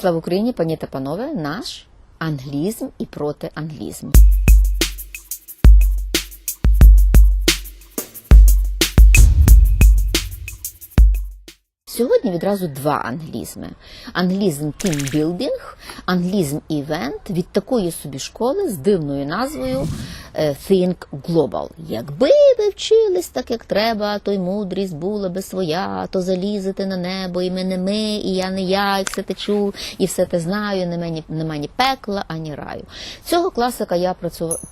Слава Україні, пані та панове, наш англізм і протианглізм. Сьогодні відразу два англізми: англізм тімбілдинг, англізм івент від такої собі школи з дивною назвою Think Global. Якби ви вчились так, як треба, то й мудрість була би своя, то залізете на небо, і ми не ми, і я не я, і все те чув, і все те знаю, не мені нема ні пекла, ані раю. Цього класика я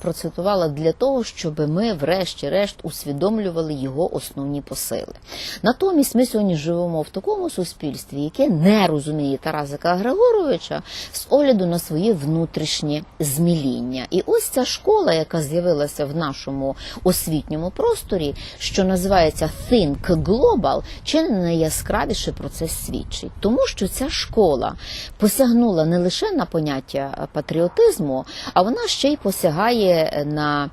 процитувала для того, щоб ми, врешті-решт, усвідомлювали його основні посили. Натомість ми сьогодні живемо в такому суспільстві, яке не розуміє Тарасика Григоровича з огляду на своє внутрішнє зміління. І ось ця школа, яка з'явилася в нашому освітньому просторі, що називається Think Global, чи не найяскравіше про це свідчить, тому що ця школа посягнула не лише на поняття патріотизму, а вона ще й посягає на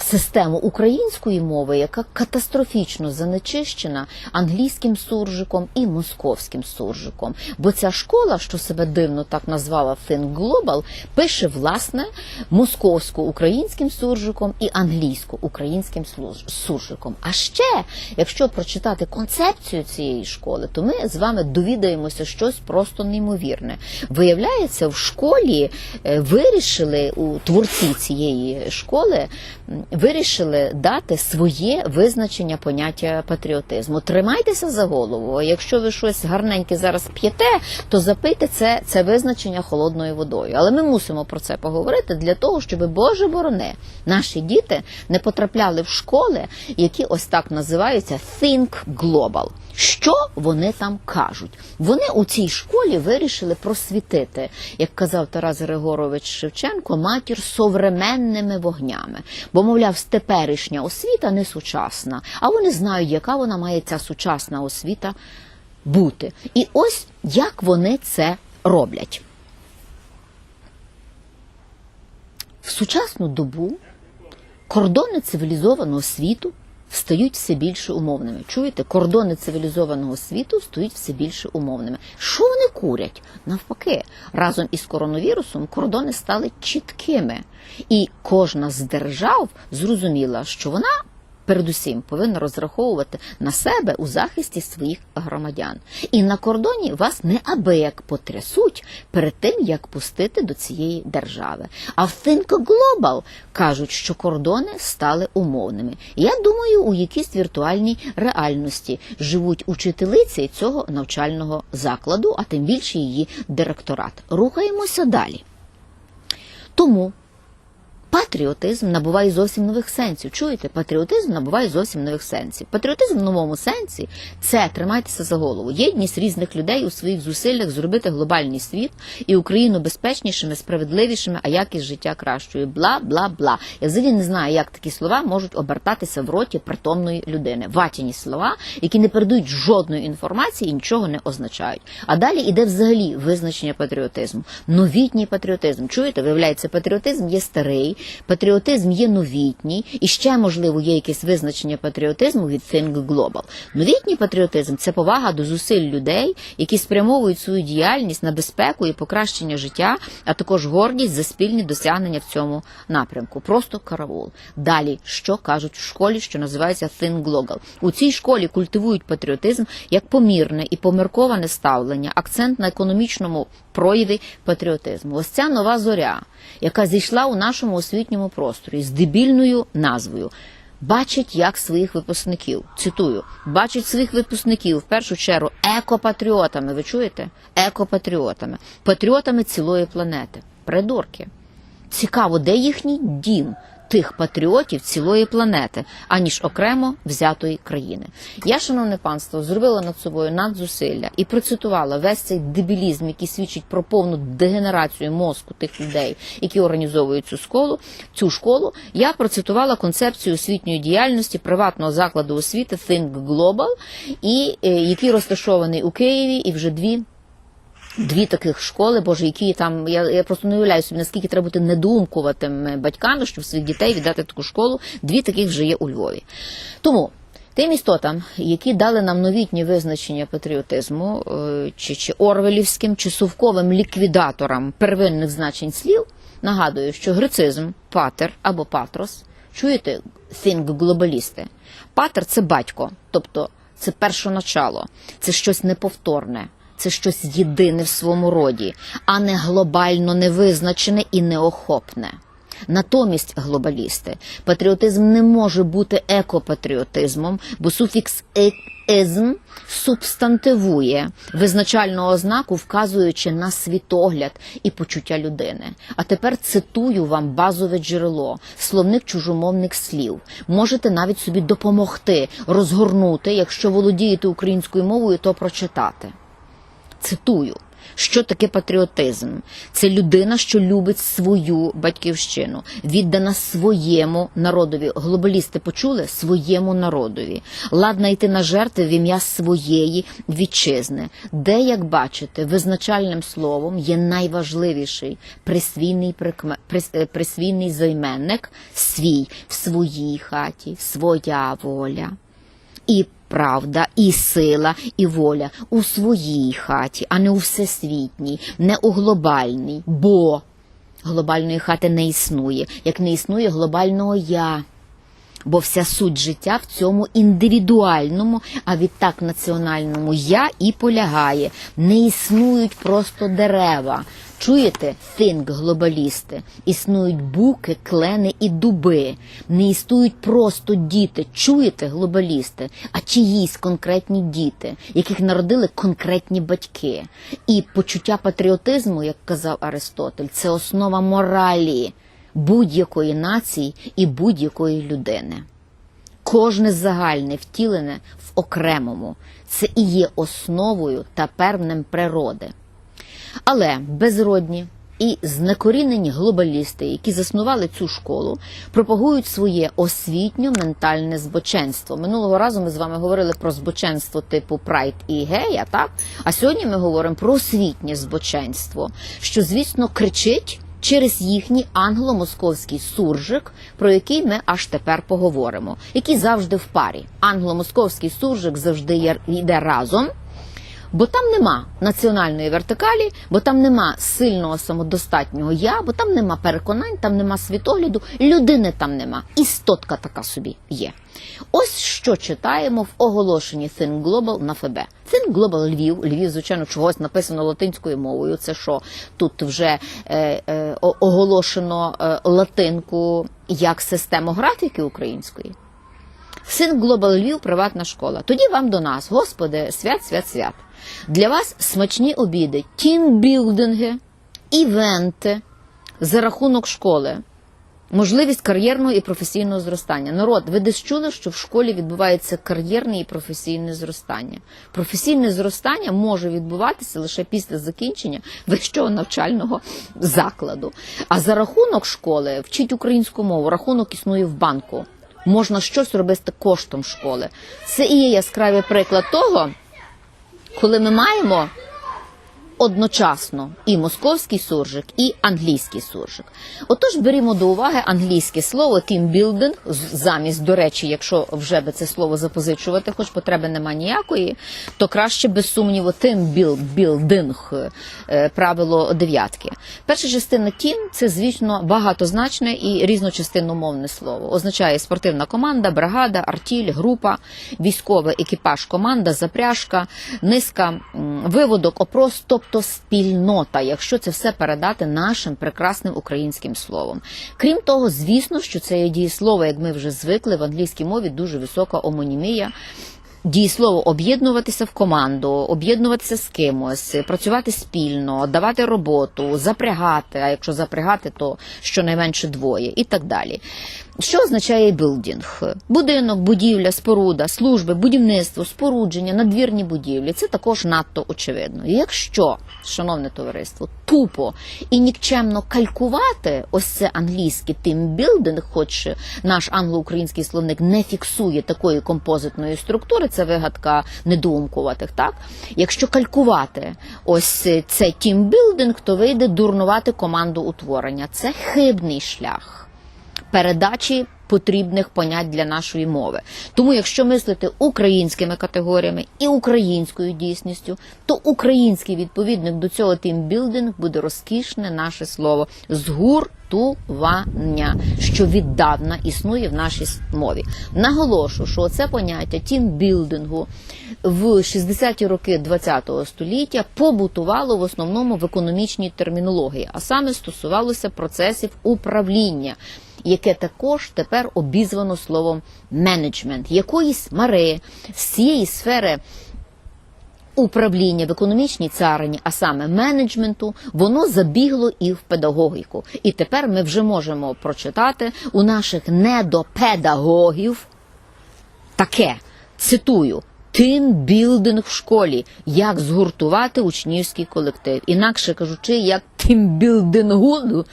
систему української мови, яка катастрофічно занечищена англійським суржиком і московським суржиком. Бо ця школа, що себе дивно так назвала Think Global, пише власне московсько-українським суржиком і англійсько-українським суржиком. А ще, якщо прочитати концепцію цієї школи, то ми з вами довідаємося щось просто неймовірне. Виявляється, в школі е, вирішили у творці цієї школи вирішили дати своє визначення поняття патріотизму. Тримайтеся за голову. Якщо ви щось гарненьке зараз п'єте, то запийте це, це визначення холодною водою. Але ми мусимо про це поговорити для того, щоб Боже борони, наші діти не потрапляли в школи, які ось так називаються Think Global. Що вони там кажуть? Вони у цій школі вирішили просвітити, як казав Тарас Григорович Шевченко, матір современними вогнями. Бо, мовляв, теперішня освіта не сучасна, а вони знають, яка вона має ця сучасна освіта бути. І ось як вони це роблять. В сучасну добу кордони цивілізованого світу стають все більше умовними. Чуєте, кордони цивілізованого світу стають все більше умовними. Що вони курять? Навпаки, разом із коронавірусом кордони стали чіткими, і кожна з держав зрозуміла, що вона. Передусім повинна розраховувати на себе у захисті своїх громадян. І на кордоні вас неабияк потрясуть перед тим, як пустити до цієї держави. А в Think Global кажуть, що кордони стали умовними. Я думаю, у якійсь віртуальній реальності живуть учителиці цього навчального закладу, а тим більше її директорат. Рухаємося далі. Тому Патріотизм набуває зовсім нових сенсів. Чуєте? Патріотизм набуває зовсім нових сенсів. Патріотизм в новому сенсі це тримайтеся за голову. Єдність різних людей у своїх зусиллях зробити глобальний світ і Україну безпечнішими, справедливішими, а якість життя кращою. Бла бла бла. Я взагалі не знаю, як такі слова можуть обертатися в роті притомної людини. Ватяні слова, які не передають жодної інформації і нічого не означають. А далі іде взагалі визначення патріотизму. Новітній патріотизм. Чуєте, виявляється, патріотизм є старий, патріотизм є новітній, і ще, можливо, є якесь визначення патріотизму від Think Global. Новітній патріотизм це повага до зусиль людей, які спрямовують свою діяльність на безпеку і покращення життя, а також гордість за спільні досягнення в цьому напрямку. Просто караул. Далі, що кажуть в школі, що називається Think Global. У цій школі культивують патріотизм як помірне і помірковане ставлення, акцент на економічному прояві патріотизму. Ось ця нова зоря, яка зійшла у нашому освітньому просторі з дебільною назвою. Бачить як своїх випускників. Цитую, бачить своїх випускників в першу чергу екопатріотами. Ви чуєте? Екопатріотами, патріотами цілої планети. Придурки. Цікаво, де їхній дім тих патріотів цілої планети, аніж окремо взятої країни. Я, шановне панство, зробила над собою надзусилля і процитувала весь цей дебілізм, який свідчить про повну дегенерацію мозку тих людей, які організовують цю школу. Цю школу я процитувала концепцію освітньої діяльності приватного закладу освіти Think Global, і е, який розташований у Києві, і вже дві. Дві таких школи, боже, які там я, я просто не уявляю собі, наскільки треба бути недоумкуватими батьками, щоб своїх дітей віддати таку школу. Дві таких вже є у Львові. Тому Тим істотам, які дали нам новітні визначення патріотизму, е, чи, чи орвелівським, чи сувковим ліквідаторам первинних значень слів, нагадую, що грецизм, патер або патрос, чуєте, think глобалісти. Патер це батько, тобто це першоначало, це щось неповторне. Це щось єдине в своєму роді, а не глобально невизначене і неохопне. Натомість глобалісти, патріотизм не може бути екопатріотизмом, бо суфікс «е- «езм» субстантивує визначальну ознаку, вказуючи на світогляд і почуття людини. А тепер цитую вам базове джерело, словник чужомовних слів. Можете навіть собі допомогти розгорнути, якщо володієте українською мовою, то прочитати. Цитую. Що таке патріотизм? Це людина, що любить свою батьківщину, віддана своєму народові. Глобалісти почули своєму народові, ладна йти на жертви в ім'я своєї вітчизни, де, як бачите, визначальним словом є найважливіший присвійний прикме... е, присвійний займенник свій в своїй хаті, своя воля і правда, і сила, і воля у своїй хаті, а не у всесвітній, не у глобальній, бо глобальної хати не існує, як не існує глобального я. Бо вся суть життя в цьому індивідуальному, а відтак національному я і полягає. Не існують просто дерева. Чуєте, think глобалісти? Існують буки, клени і дуби. Не існують просто діти. Чуєте, глобалісти? А чиїсь конкретні діти, яких народили конкретні батьки. І почуття патріотизму, як казав Аристотель, це основа моралі будь-якої нації і будь-якої людини. Кожне загальне втілене в окремому це і є основою та первнем природи. Але безродні і знекорінені глобалісти, які заснували цю школу, пропагують своє освітньо-ментальне збоченство. Минулого разу ми з вами говорили про збоченство типу Прайд і Гея, так? А сьогодні ми говоримо про освітнє збоченство, що, звісно, кричить через їхній англо-московський суржик, про який ми аж тепер поговоримо, який завжди в парі. Англо-московський суржик завжди йде разом. Бо там нема національної вертикалі, бо там нема сильного самодостатнього я, бо там нема переконань, там нема світогляду, людини там нема. Істотка така собі є. Ось що читаємо в оголошенні Think Global на ФБ. Think Global Львів. Львів, звичайно, чогось написано латинською мовою. Це що тут вже е, е, оголошено е, латинку як систему графіки української. Син Глобал Львів, приватна школа. Тоді вам до нас, Господи, свят, свят, свят. Для вас смачні обіди, тімбілдинги, івенти за рахунок школи, можливість кар'єрного і професійного зростання. Народ, ви десь чули, що в школі відбувається кар'єрне і професійне зростання. Професійне зростання може відбуватися лише після закінчення вищого навчального закладу. А за рахунок школи вчить українську мову, рахунок існує в банку. Можна щось робити коштом школи. Це і є яскравий приклад того, коли ми маємо одночасно і московський суржик, і англійський суржик. Отож, берімо до уваги англійське слово тімбілдинг, замість, до речі, якщо вже би це слово запозичувати, хоч потреби нема ніякої, то краще без сумніву тимбілдинг, правило дев'ятки. Перша частина тім це, звісно, багатозначне і різночастинномовне слово. Означає спортивна команда, бригада, артіль, група, військовий екіпаж, команда, запряжка, низка виводок, опрос, тобто спільнота, якщо це все передати нашим прекрасним українським словом. Крім того, звісно, що це є дієслово, як ми вже звикли в англійській мові дуже висока омонімія. Дієслово об'єднуватися в команду, об'єднуватися з кимось, працювати спільно, давати роботу, запрягати. А якщо запрягати, то щонайменше двоє, і так далі. Що означає білдінг? Будинок, будівля, споруда, служби, будівництво, спорудження, надвірні будівлі. Це також надто очевидно. І Якщо, шановне товариство, тупо і нікчемно калькувати ось це англійське тимбілдинг, хоч наш англо-український словник не фіксує такої композитної структури, це вигадка недоумкуватих. Так, якщо калькувати ось цей тімбілдинг, то вийде дурнувати команду утворення. Це хибний шлях передачі потрібних понять для нашої мови. Тому, якщо мислити українськими категоріями і українською дійсністю, то український відповідник до цього тімбілдинг буде розкішне наше слово згуртування, що віддавна існує в нашій мові. Наголошу, що це поняття тімбілдингу в 60-ті роки ХХ століття побутувало в основному в економічній термінології, а саме стосувалося процесів управління. Яке також тепер обізвано словом менеджмент, якоїсь мари з цієї сфери управління в економічній царині, а саме менеджменту, воно забігло і в педагогіку. І тепер ми вже можемо прочитати у наших недопедагогів таке, цитую. Тимбілдинг в школі, як згуртувати учнівський колектив. Інакше кажучи, як тимбілдингу,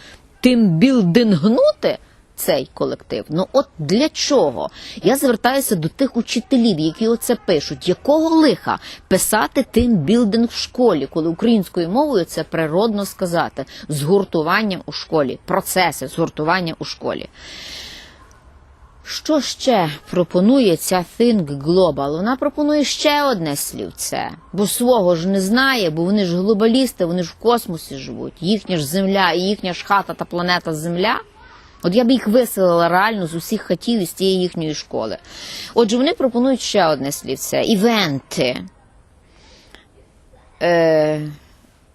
тимбілдингнути цей колектив. Ну от для чого? Я звертаюся до тих учителів, які оце пишуть. Якого лиха писати тимбілдинг в школі, коли українською мовою це природно сказати згуртування у школі, процеси згуртування у школі. Що ще пропонує ця Think Global? Вона пропонує ще одне слівце, бо свого ж не знає, бо вони ж глобалісти, вони ж в космосі живуть. Їхня ж земля і їхня ж хата та планета Земля. От я б їх виселила реально з усіх хатів із тієї їхньої школи. Отже, вони пропонують ще одне слівце івенти. Е,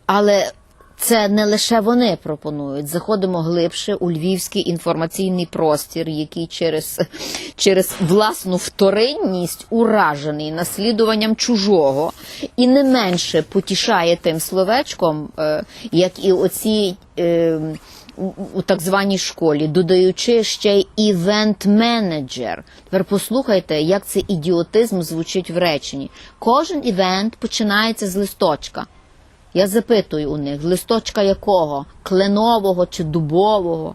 але це не лише вони пропонують. Заходимо глибше у львівський інформаційний простір, який через, через власну вторинність уражений наслідуванням чужого, і не менше потішає тим словечком, е, як і оці. Е, у- так званій школі, додаючи ще й івент-менеджер. Тепер послухайте, як цей ідіотизм звучить в реченні. Кожен івент починається з листочка. Я запитую у них, з листочка якого? Кленового чи дубового?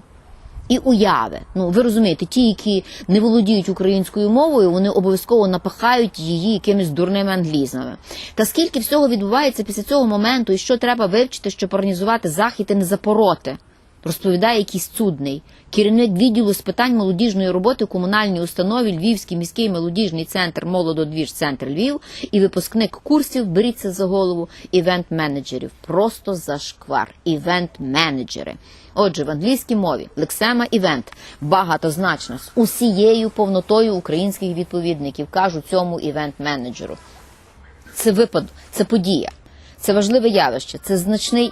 І уяви. Ну, ви розумієте, ті, які не володіють українською мовою, вони обов'язково напахають її якимись дурними англізмами. Та скільки всього відбувається після цього моменту, і що треба вивчити, щоб організувати захід і не запороти? Розповідає якийсь цудний керівник відділу з питань молодіжної роботи у комунальній установі Львівський міський молодіжний центр молододвіж центр Львів і випускник курсів беріться за голову івент-менеджерів. Просто зашквар. Івент-менеджери. Отже, в англійській мові лексема івент багатозначно з усією повнотою українських відповідників кажуть цьому івент-менеджеру. Це випад, це подія, це важливе явище, це значний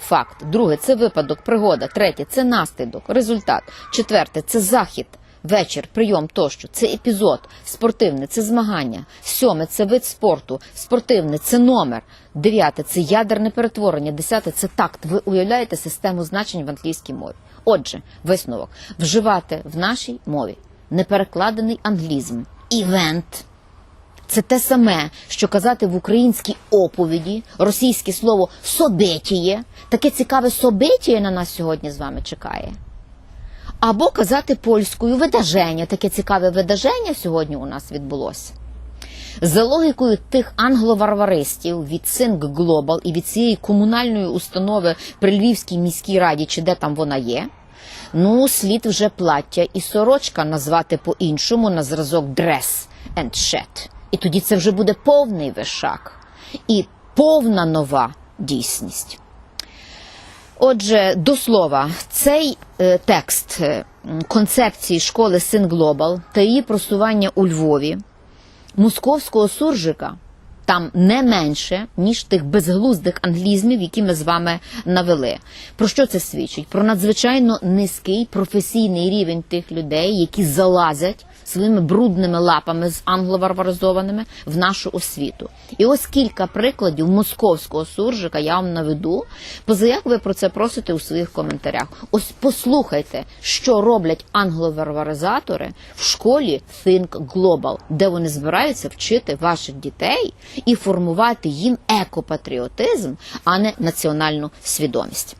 факт. Друге це випадок, пригода. Третє це наслідок, результат. Четверте це захід, вечір, прийом тощо. Це епізод, спортивне, це змагання. Сьоме це вид спорту, спортивне це номер. Дев'яте це ядерне перетворення. Десяте це такт. Ви уявляєте систему значень в англійській мові. Отже, висновок вживати в нашій мові неперекладений англізм. Івент. Це те саме, що казати в українській оповіді російське слово собетіє. Таке цікаве собетіє на нас сьогодні з вами чекає. Або казати польською видаження. Таке цікаве видаження сьогодні у нас відбулося. За логікою тих англоварваристів від Think Global і від цієї комунальної установи при Львівській міській раді, чи де там вона є, ну, слід вже плаття і сорочка назвати по-іншому на зразок dress and shirt. І тоді це вже буде повний вишак і повна нова дійсність. Отже, до слова, цей е, текст е, концепції школи Син Глобал та її просування у Львові московського суржика там не менше, ніж тих безглуздих англізмів, які ми з вами навели. Про що це свідчить? Про надзвичайно низький професійний рівень тих людей, які залазять своїми брудними лапами з англоварваризованими в нашу освіту. І ось кілька прикладів московського суржика я вам наведу. Позаяк ви про це просите у своїх коментарях. Ось послухайте, що роблять англоварваризатори в школі Think Global, де вони збираються вчити ваших дітей і формувати їм екопатріотизм, а не національну свідомість.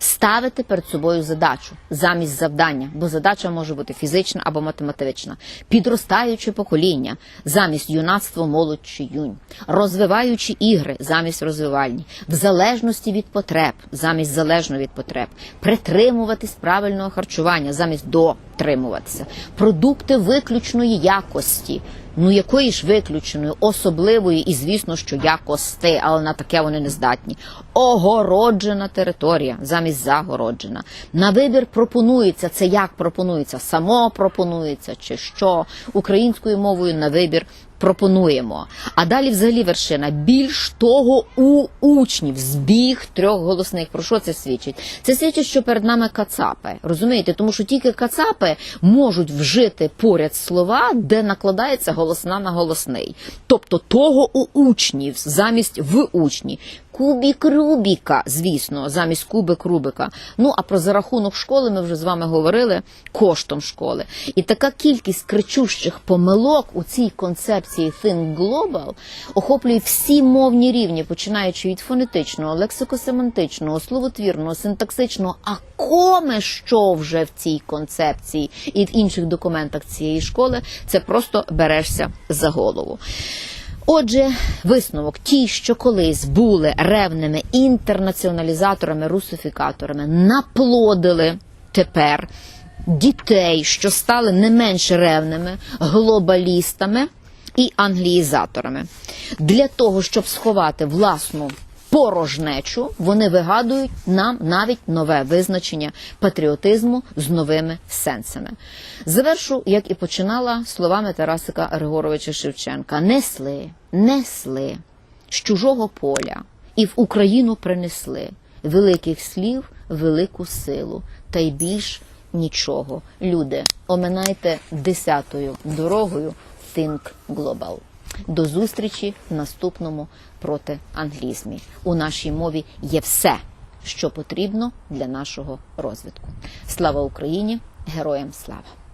Ставити перед собою задачу замість завдання, бо задача може бути фізична або математична, підростаюче покоління замість юнацтво, молодь чи юнь, розвиваючи ігри замість розвивальні, в залежності від потреб, замість залежно від потреб, притримуватись правильного харчування замість дотримуватися, продукти виключної якості. Ну якої ж виключеної, особливої і звісно, що якости, але на таке вони не здатні. Огороджена територія замість загороджена. На вибір пропонується. Це як пропонується? Само пропонується чи що українською мовою на вибір пропонуємо. А далі взагалі вершина. Більш того, у учнів збіг трьох голосних. Про що це свідчить? Це свідчить, що перед нами кацапи. Розумієте, тому що тільки кацапи можуть вжити поряд слова, де накладається голосна на голосний. Тобто того у учнів замість в учні. Кубік Рубіка, звісно, замість кубик Рубика. Ну а про зарахунок школи ми вже з вами говорили коштом школи. І така кількість кричущих помилок у цій концепції Think Global охоплює всі мовні рівні, починаючи від фонетичного, лексикосемантичного, словотвірного, синтаксичного. А коме що вже в цій концепції і в інших документах цієї школи, це просто берешся за голову. Отже, висновок: ті, що колись були ревними інтернаціоналізаторами, русифікаторами, наплодили тепер дітей, що стали не менш ревними глобалістами і англіїзаторами. Для того, щоб сховати власну порожнечу, вони вигадують нам навіть нове визначення патріотизму з новими сенсами. Завершу, як і починала, словами Тарасика Григоровича Шевченка: несли, несли з чужого поля і в Україну принесли великих слів, велику силу, та й більш нічого. Люди, оминайте десятою дорогою Think Global. До зустрічі в наступному протианглізмі. У нашій мові є все, що потрібно для нашого розвитку. Слава Україні! Героям слава!